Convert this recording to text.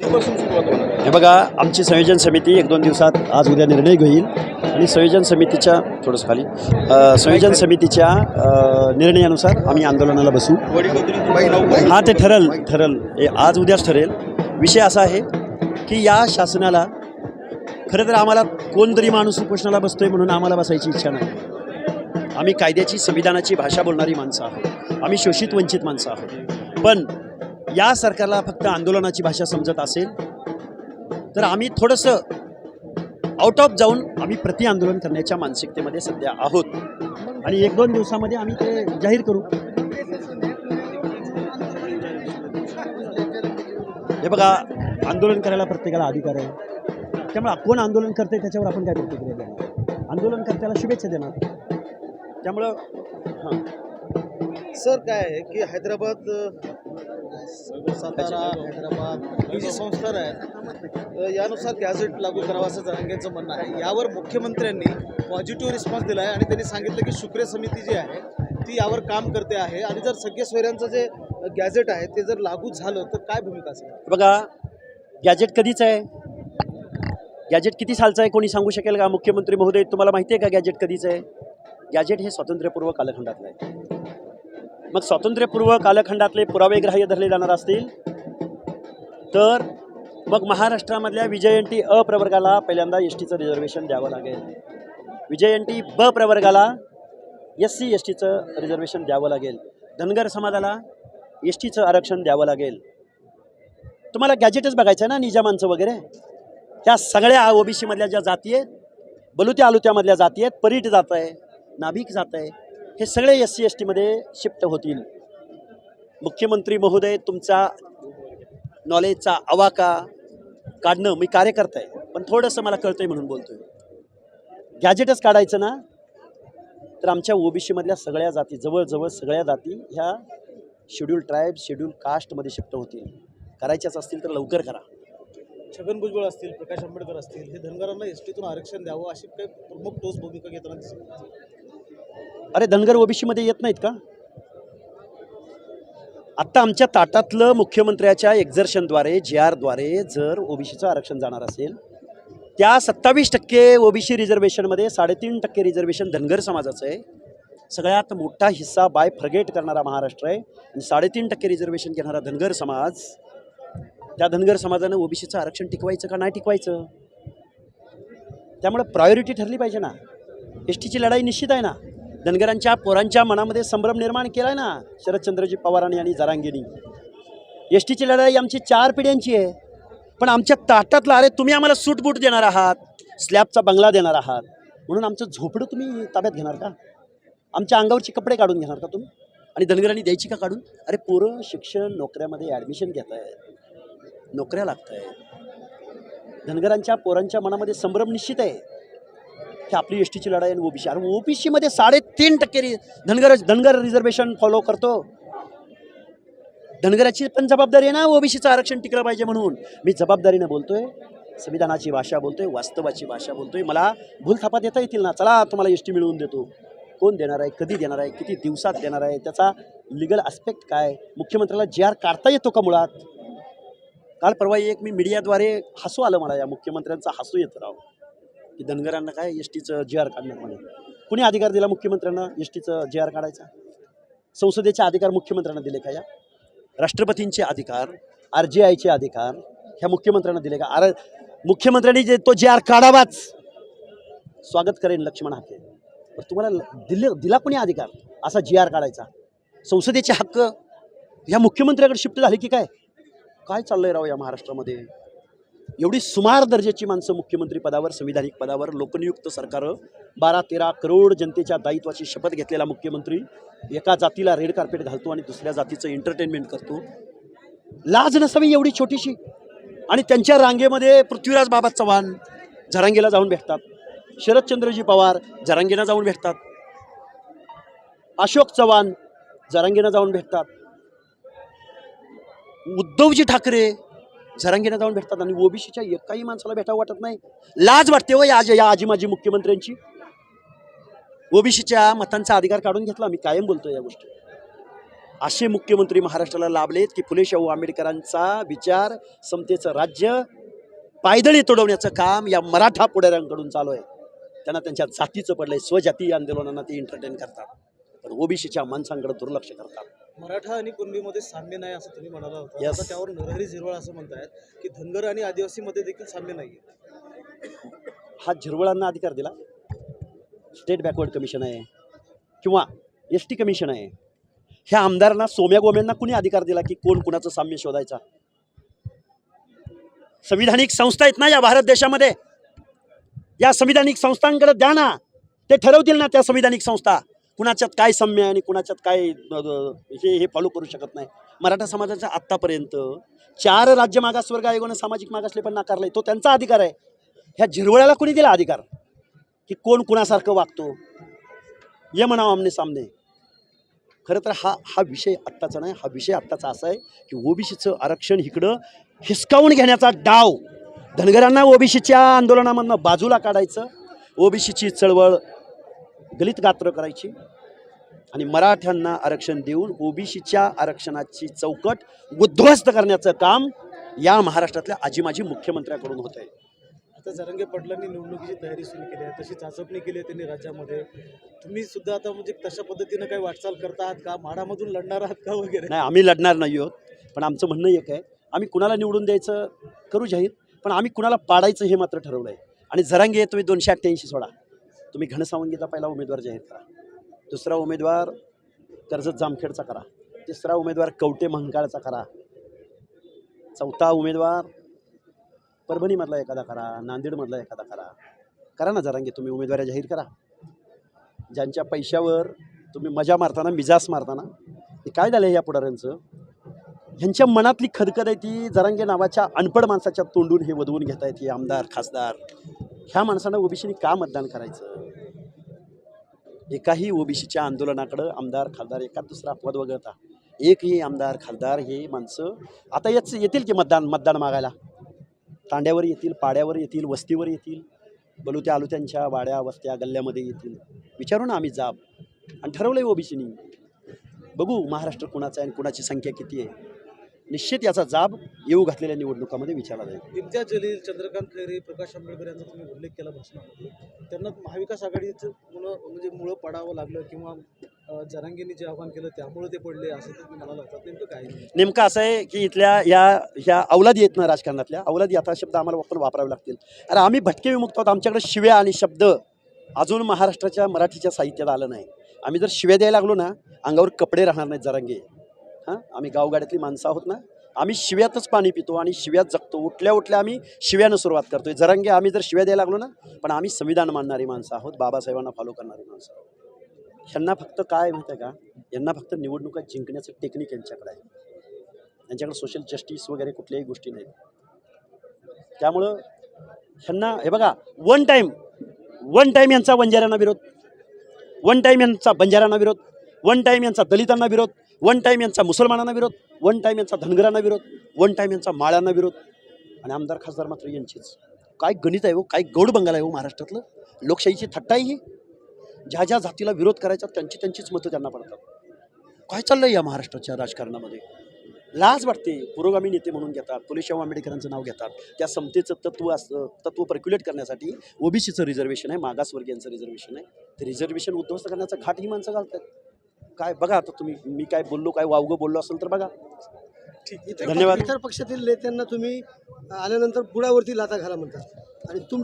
हे बघा आमची संयोजन समिती एक दोन दिवसात आज उद्या निर्णय घेईल. आणि संयोजन समितीच्या थोडंसं खाली संयोजन समितीच्या निर्णयानुसार आम्ही आंदोलनाला बसू. हा ते ठरल ठरल. आज उद्याच ठरेल. विषय असा आहे की या शासनाला खरं तर आम्हाला कोणतरी माणूस उपोषणाला बसतोय म्हणून आम्हाला बसायची इच्छा नाही. आम्ही कायद्याची संविधानाची भाषा बोलणारी माणसं आहोत. आम्ही शोषित वंचित माणसं आहोत. पण या सरकारला फक्त आंदोलनाची भाषा समजत असेल तर आम्ही थोडंसं आउट ऑफ जाऊन आम्ही प्रति आंदोलन करण्याच्या मानसिकतेमध्ये सध्या आहोत. आणि एक दोन दिवसामध्ये आम्ही ते जाहीर करू. हे बघा आंदोलन करायला प्रत्येकाला अधिकार आहे. त्यामुळे कोण आंदोलन करते त्याच्यावर आपण काय प्रतिक्रिया देणार? आंदोलनकर्त्याला शुभेच्छा देणार. त्यामुळं हां. सर काय आहे की हैदराबाद सातारा हैदराबाद ही जी संस्था आहेत. यानुसार गॅझेट लागू करावं असं जरांगेंचं म्हणणं आहे. यावर मुख्यमंत्र्यांनी पॉझिटिव्ह रिस्पॉन्स दिला आहे आणि त्यांनी सांगितलं की शुक्रे समिती जी आहे ती यावर काम करते आहे. आणि जर सगळे सोयऱ्यांचं जे गॅझेट आहे ते जर लागू झालं तर काय भूमिका असेल? बघा गॅजेट कधीच आहे? गॅजेट किती सालचं आहे? कोणी सांगू शकेल का? मुख्यमंत्री महोदय तुम्हाला माहिती आहे का गॅजेट कधीचं आहे? गॅजेट हे स्वातंत्र्यपूर्व कालखंडातलं आहे. मग स्वातंत्र्यपूर्व कालखंडातले पुरावेग्राह्य धरले जाणार असतील. तर मग महाराष्ट्रामधल्या विजयंती अ प्रवर्गाला पहिल्यांदा एस टीचं रिझर्वेशन द्यावं लागेल. विजयंती ब प्रवर्गाला एस सी एस टीचं रिझर्वेशन द्यावं लागेल. धनगर समाजाला एस टीचं आरक्षण द्यावं लागेल. तुम्हाला गॅजेटच बघायचं आहे ना निजामांचं वगैरे? त्या सगळ्या ओबीसीमधल्या ज्या जाती आहेत बलुत्या आलुत्यामधल्या जाती आहेत परीट जात आहे नाभिक जात आहे हे सगळे एस सी एस टीमध्ये शिफ्ट होतील. मुख्यमंत्री महोदय तुमचा नॉलेजचा अवाका काढणं मी कार्यकर्ता आहे. पण थोडंसं मला कळतं आहे म्हणून बोलतो आहे गॅजेटच काढायचं ना तर आमच्या ओबीसीमधल्या सगळ्या जाती जवळजवळ सगळ्या जाती ह्या शेड्यूल ट्राईब शेड्यूल कास्टमध्ये शिफ्ट होतील. करायच्याच असतील तर लवकर करा. छगन भुजबळ असतील प्रकाश आंबेडकर असतील हे धनगरांना एस टीतून आरक्षण द्यावं अशी काही प्रमुख ठोस भूमिका घेताना दिसत अरे धनगर ओबीसीमध्ये येत नाहीत का? आत्ता आमच्या ताटातलं मुख्यमंत्र्याच्या एक्झर्शनद्वारे जे आरद्वारे जर ओबीसीचं आरक्षण जाणार असेल त्या सत्तावीस टक्के ओबीसी रिझर्वेशनमध्ये साडेतीन टक्के रिझर्वेशन धनगर समाजाचं आहे. सगळ्यात मोठा हिस्सा बाय फ्रगेट करणारा महाराष्ट्र आहे. आणि साडेतीन टक्के रिझर्वेशन घेणारा धनगर समाज त्या धनगर समाजानं ओबीसीचं आरक्षण टिकवायचं का नाही टिकवायचं? त्यामुळे प्रायोरिटी ठरली पाहिजे ना. एस टीची लढाई निश्चित आहे ना. धनगरांच्या पोरांच्या मनामध्ये संभ्रम निर्माण केला आहे ना शरदचंद्रजी पवारांनी आणि जरांगेनी. एस टीची लढाई आमची चार पिढ्यांची आहे. पण आमच्या ताटातला अरे तुम्ही आम्हाला सूटबूट देणार आहात स्लॅबचा बंगला देणार आहात. म्हणून आमचं झोपडं तुम्ही ताब्यात घेणार का? आमच्या अंगावरचे कपडे काढून घेणार का तुम्ही? आणि धनगरांनी द्यायची का काढून? अरे पोरं शिक्षण नोकऱ्यामध्ये ॲडमिशन घेत आहेत नोकऱ्या लागत आहेत धनगरांच्या पोरांच्या मनामध्ये संभ्रम निश्चित आहे. की आपली एस टीची लढाई आणि ओबीसी. आणि ओबीसीमध्ये साडेतीन टक्के रि धनगर धनगर रिझर्वेशन फॉलो करतो. धनगराची पण जबाबदारी आहे ना ओबीसीचं आरक्षण टिकलं पाहिजे म्हणून. मी जबाबदारीनं बोलतोय संविधानाची भाषा बोलतोय वास्तवाची भाषा बोलतोय. मला भूलथापा देता येतील ना? चला तुम्हाला एस टी मिळवून देतो. कोण देणार आहे कधी देणार आहे किती दिवसात देणार आहे त्याचा लिगल आस्पेक्ट काय? मुख्यमंत्र्याला जे आर काढता येतो का मुळात? काल परवा एक मी मीडियाद्वारे हसू आलं मला या मुख्यमंत्र्यांचा हसू येतो राव. की धनगरांना काय एस टीचं जे आर काढणार म्हणे. कुणी अधिकार दिला मुख्यमंत्र्यांना एस टीचं जे आर काढायचा? संसदेचे अधिकार मुख्यमंत्र्यांना दिले का या? राष्ट्रपतींचे अधिकार आर जे आयचे अधिकार ह्या मुख्यमंत्र्यांना दिले का? आर मुख्यमंत्र्यांनी जे तो जे आर काढावाच. स्वागत करेन लक्ष्मण हाके. पण तुम्हाला दिले दिला कोणी अधिकार? असा जी आर काढायचा. संसदेचे हक्क ह्या मुख्यमंत्र्याकडे शिफ्ट झाले की काय? काय चाललंय राव या महाराष्ट्रामध्ये? एवढी सुमार दर्जाची माणसं मुख्यमंत्री पदावर संविधानिक पदावर लोकनियुक्त सरकार बारा तेरा करोड जनतेच्या दायित्वाची शपथ घेतलेला मुख्यमंत्री एका जातीला रेड कार्पेट घालतो आणि दुसऱ्या जातीचं एंटरटेनमेंट करतो. लाज नसावी एवढी छोटीशी. आणि त्यांच्या रांगेमध्ये पृथ्वीराज बाबा चव्हाण झरांगेला जाऊन भेटतात. शरदचंद्रजी पवार जरांगेला जाऊन भेटतात. अशोक चव्हाण झरांगेला जाऊन भेटतात. उद्धवजी ठाकरे झरांगीनं जाऊन भेटतात आणि ओबीसीच्या एकाही माणसाला भेटावं वाटत नाही. लाज वाटते हो या आज या आजी माजी मुख्यमंत्र्यांची. ओबीसीच्या मतांचा अधिकार काढून घेतला मी कायम बोलतो या गोष्टी. असे मुख्यमंत्री महाराष्ट्राला लाभलेत की फुले शाहू आंबेडकरांचा विचार समतेचं राज्य पायदळी तोडवण्याचं काम या मराठा पुढाऱ्यांकडून चालू आहे. त्यांना त्यांच्या जातीचं पडलंय. स्वजातीय आंदोलनांना ते एंटरटेन करतात. पण ओबीसीच्या माणसांकडे दुर्लक्ष करतात. मराठा आणि कुणबीमध्ये साम्य नाही असं तुम्ही म्हणाला होता. Yes. आता त्यावर नरहरी झिरवळ असं म्हणतायत की धनगर आणि आदिवासीमध्ये देखील साम्य नाही हा झिरवळांना अधिकार दिला? स्टेट बॅकवर्ड कमिशन आहे. किंवा एस टी कमिशन आहे. ह्या आमदारांना सोम्या गोम्यांना कुणी अधिकार दिला की कोण कुणाचं साम्य शोधायचा? संविधानिक संस्था आहेत ना या भारत देशामध्ये? या संविधानिक संस्थांकडे द्या ना. ते ठरवतील ना त्या संविधानिक संस्था. कुणाच्यात काय साम्य आहे आणि कुणाच्यात काय हे हे फॉलो करू शकत नाही. मराठा समाजाच्या आत्तापर्यंत चार राज्य मागासवर्ग आयोगानं सामाजिक मागासले पण नाकारलंय तो त्यांचा अधिकार आहे. ह्या झिरवळ्याला कोणी दिला अधिकार? की कोण कुणासारखं वागतो? ये म्हणावं आमने सामने. खरं तर हा हा विषय आत्ताचा नाही हा विषय आत्ताचा असा आहे की ओबीसीचं आरक्षण इकडं हिसकावून घेण्याचा डाव. धनगरांना ओबीसीच्या आंदोलनामधनं बाजूला काढायचं. ओबीसीची चळवळ गलित गात्र करायची आणि मराठ्यांना आरक्षण देऊन ओबीसीच्या आरक्षणाची चौकट उद्ध्वस्त करण्याचं काम या महाराष्ट्रातल्या आजी माजी मुख्यमंत्र्याकडून होत आहे आता जरंगे पाटलांनी निवडणुकीची तयारी सुरू केली आहे. तशी चाचपणी केली आहे त्यांनी राज्यामध्ये. तुम्ही सुद्धा आता म्हणजे तशा पद्धतीनं काही वाटचाल करता आहात का? माडामधून लढणार आहात का वगैरे? नाही आम्ही लढणार नाही आहोत पण आमचं म्हणणं एक आहे आम्ही कुणाला निवडून द्यायचं करू जाहीर पण आम्ही कुणाला पाडायचं हे मात्र ठरवलं आहे आणि जरांगे तुम्ही दोनशे अठ्ठ्याऐंशी सोडा. तुम्ही घनसावंगीचा पहिला उमेदवार जाहीर करा. दुसरा उमेदवार कर्जत जामखेडचा करा. तिसरा उमेदवार कवटे महंकाळचा करा. चौथा उमेदवार परभणीमधला एखादा करा नांदेडमधला एखादा करा. करा ना जरांगी तुम्ही उमेदवारी जाहीर करा. ज्यांच्या पैशावर तुम्ही मजा मारताना मिजास मारताना हे काय झालं या पुढाऱ्यांचं? ह्यांच्या मनातली खदखद आहे ती जरांगे नावाच्या अनपड माणसाच्या तोंडून हे वधवून घेत आहेत हे आमदार खासदार. ह्या माणसांना ओबीसीने का मतदान करायचं? एकाही ओबीसीच्या आंदोलनाकडं आमदार खासदार एका दुसरा अपवाद वगळता. एकही आमदार खासदार हे माणसं आता याच येतील की मतदान मतदान मागायला? तांड्यावर येतील पाड्यावर येतील वस्तीवर येतील बलुत्या आलुत्यांच्या वाड्या वस्त्या गल्ल्यामध्ये येतील. विचारू ना आम्ही जाब. आणि ठरवलं आहे ओबीसीनी. बघू महाराष्ट्र कुणाचा आहे आणि कुणाची संख्या किती आहे. निश्चित याचा जाब येऊ घातलेल्या निवडणुकामध्ये विचारला जाईल. इम्तियाज जलील चंद्रकांत खैरे प्रकाश आंबेडकर यांचा तुम्ही उल्लेख केला भाषणामध्ये. त्यांना महाविकास आघाडीचं मुळं म्हणजे मुळं पडावं लागलं किंवा जरांगेंनी जे आव्हान केलं त्यामुळे ते पडले असं तुम्ही म्हणाला होता नेमकं काय नेमकं असं आहे की इथल्या या ह्या अवलादी आहेत ना राजकारणातल्या अवलादी आता शब्द आम्हाला पण वापरावे लागतील. अरे आम्ही भटके विमुक्त आहोत आमच्याकडे शिव्या आणि शब्द अजून महाराष्ट्राच्या मराठीच्या साहित्यात आलं नाही. आम्ही जर शिव्या द्यायला लागलो ना अंगावर कपडे राहणार नाहीत जरांगे. हां? आम्ही गावगाड्यातली माणसं आहोत ना? आम्ही शिव्यातच पाणी पितो आणि शिव्यात जगतो. उठल्या उठल्या आम्ही शिव्यानं सुरुवात करतोय. जरंगे आम्ही जर शिव्या द्यायला लागलो ना पण आम्ही संविधान मानणारी माणसं आहोत बाबासाहेबांना फॉलो करणारी माणसं आहोत. ह्यांना फक्त काय माहिती आहे का? यांना फक्त निवडणुका जिंकण्याचं टेक्निक यांच्याकडे आहे. यांच्याकडे सोशल जस्टिस वगैरे कुठल्याही गोष्टी नाहीत. त्यामुळं ह्यांना हे बघा वन टाईम वन टाईम यांचा बंजाऱ्यांना विरोध. वन टाईम यांचा बंजाऱ्यांना विरोध. वन टाईम यांचा दलितांना विरोध. वन टाईम यांचा मुसलमानांना विरोध वन टाईम यांचा धनगरांना विरोध वन टाईम यांचा माळ्यांना विरोध. आणि आमदार खासदार मात्र यांचीच. काय गणित आहे हो काय गौड बंगाल आहे हो महाराष्ट्रातलं? लोकशाहीची थट्टा आहे ही. ज्या ज्या जातीला विरोध करायचा त्यांची त्यांचीच मतं त्यांना पडतात. काय चाललं आहे या महाराष्ट्राच्या राजकारणामध्ये? लाज वाटते पुरोगामी नेते म्हणून घेतात पुलेशाह आंबेडकरांचं नाव घेतात. त्या समतेचं तत्व असं तत्व पर्क्युलेट करण्यासाठी ओबीसीचं रिझर्वेशन आहे मागासवर्गीयांचं रिझर्वेशन आहे. ते रिझर्वेशन उद्ध्वस्त करण्याचा घाट ही माणसं घालतात काय बघा आता तुम्ही मी काय बोललो काय वावगं बोललो असेल तर बघा इतर धन्यवाद. इतर पक्षातील नेत्यांना तुम्ही आल्यानंतर बुडावरती लाथा घाला म्हणतात आणि तुम